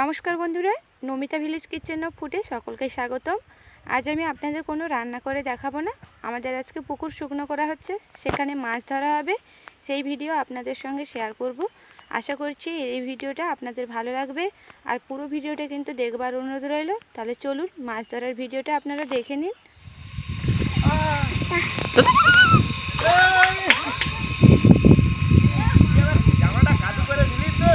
নমস্কার বন্ধুরা, Namita village kitchen of ফুডে সকলকে স্বাগতম। আজ আমি আপনাদের কোনো রান্না করে দেখাবো না। আমাদের আজকে পুকুর শুকনো করা হচ্ছে, সেখানে মাছ ধরা হবে। সেই ভিডিও আপনাদের সঙ্গে শেয়ার করব। আশা করছি এই ভিডিওটা আপনাদের ভালো লাগবে। আর পুরো ভিডিওটা কিন্তু দেখবার অনুরোধ রইল। তাহলে চলুন মাছ ধরার ভিডিওটা আপনারা দেখে নিন জামাটা কাদু করে দিলি তো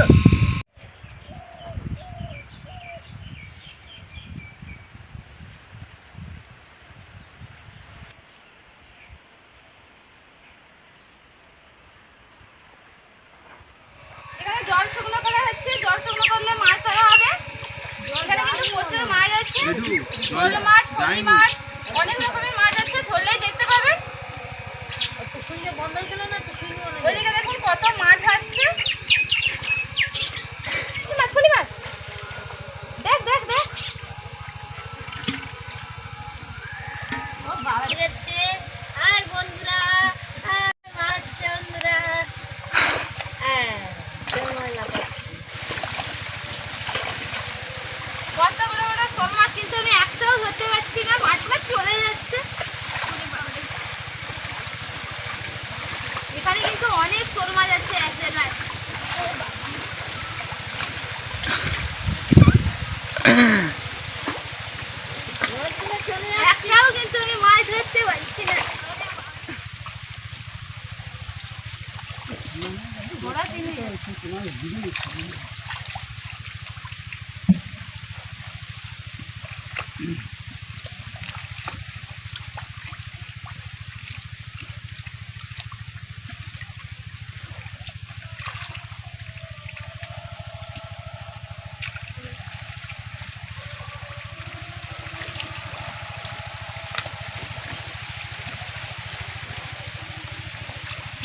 এখানে জল শুকনো করা হচ্ছে জল শুকনো করলে মাছ ধরা হবে এখানে কিন্তু প্রচুর মাছ আছে শোল মাছ ফলি মাছ অনেক রকমের মাছ আছে ধরলেই দেখতে পাবেন ওইদিকে দেখুন কত মাছ ভাসছে কি মাছ ফলি মাছ? দেখ দেখ দেখ। ও বাবা যাচ্ছে আর বন্ধুরা আর মাছ বন্ধুরা হ্যাঁ সময় লাগে কত বড় বড় শোল মাছ কিন্তু আমি একটাও ধরতে পারছি না মাছগুলো চলে যাচ্ছে এখানে কিন্তু অনেক শোল মাছ আছে, এক জায়গায় একটাও কিন্তু আমি মাছ ধরতে পারছি না। ঘোড়া চিনি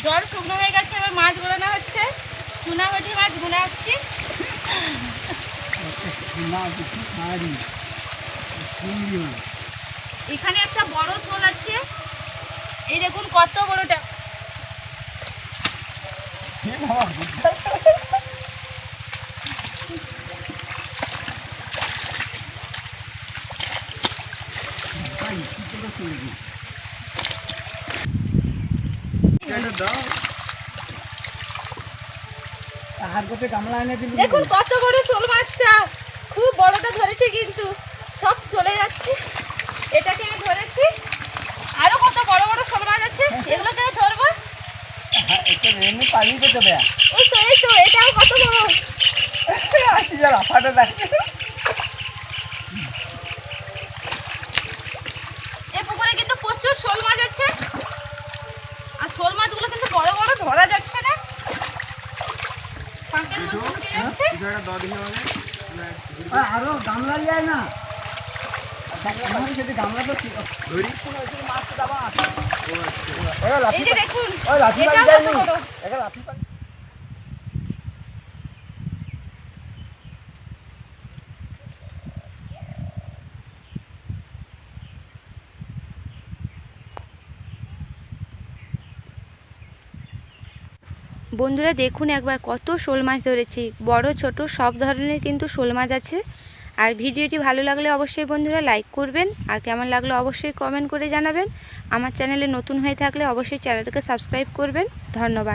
জল শুকনো হয়ে গেছে এবার মাছ গোলানো হচ্ছে চুনা ভটি মাছ গুনাচ্ছি এখানে একটা বড় শোল আছে এই দেখুন কত বড়টা দিলি দেখুন কত বড় শোল মাছটা। খুব বড়টা ধরেছে কিন্তু সব চলে যাচ্ছে। এটাকে আমি ধরেছি। আরও কত বড় বড় শোল মাছ আছে এগুলোকে ধরবো। যেতে এই তো এই তো, এটাও কত বড়। আসি এই পুকুরে কিন্তু প্রচুর শোল মাছ বড় বড় ধরা যাচ্ছে না? ঢুকে যাচ্ছে? আরও গামলা যায় না। যদি গামলা তো ধরি এই যে দেখুন ওই লাঠি এটাও পানি কত যায়নি বড় এটা লাঠি পানি বন্ধুরা দেখুন একবার কত শোল মাছ ধরেছি। বড়, ছোট, সব ধরনের কিন্তু শোল মাছ আছে। আর ভিডিওটি ভালো লাগলে অবশ্যই বন্ধুরা লাইক করবেন। আর কেমন লাগল অবশ্যই কমেন্ট করে জানাবেন। আমার চ্যানেলে নতুন হয়ে থাকলে অবশ্যই চ্যানেলটাকে সাবস্ক্রাইব করবেন। ধন্যবাদ।